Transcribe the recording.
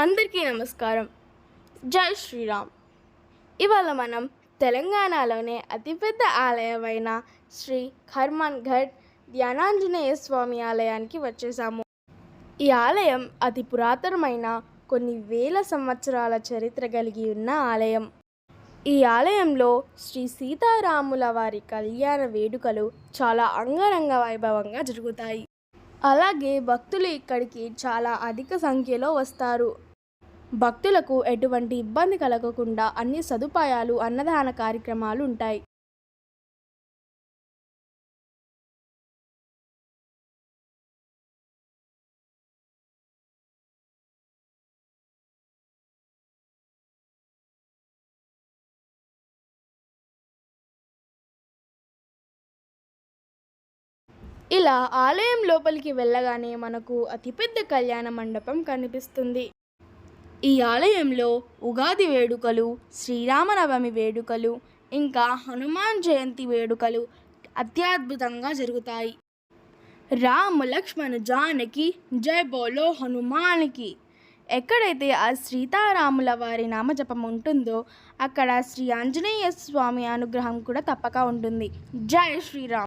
అందరికీ నమస్కారం. జై శ్రీరామ్. ఇవాళ మనం తెలంగాణలోనే అతిపెద్ద ఆలయమైన శ్రీ హర్మన్ ఘట్ ధ్యానాంజనేయ స్వామి ఆలయానికి వచ్చేసాము. ఈ ఆలయం అతి పురాతనమైన కొన్ని వేల సంవత్సరాల చరిత్ర కలిగి ఉన్న ఆలయం. ఈ ఆలయంలో శ్రీ సీతారాముల వారి కళ్యాణ వేడుకలు చాలా అంగరంగ వైభవంగా జరుగుతాయి. అలాగే భక్తులు ఇక్కడికి చాలా అధిక సంఖ్యలో వస్తారు. భక్తులకు ఎటువంటి ఇబ్బంది కలగకుండా అన్ని సదుపాయాలు అన్నదాన కార్యక్రమాలు ఉంటాయి. ఇలా ఆలయం లోపలికి వెళ్ళగానే మనకు అతిపెద్ద కళ్యాణ మండపం కనిపిస్తుంది. ఈ ఆలయంలో ఉగాది వేడుకలు శ్రీరామనవమి వేడుకలు ఇంకా హనుమాన్ జయంతి వేడుకలు అత్యద్భుతంగా జరుగుతాయి. రామ లక్ష్మణ జానకి జై బోలో హనుమాన్కి. ఎక్కడైతే ఆ సీతారాముల వారి నామజపం ఉంటుందో అక్కడ శ్రీ ఆంజనేయ స్వామి అనుగ్రహం కూడా తప్పక ఉంటుంది. జై శ్రీరామ్.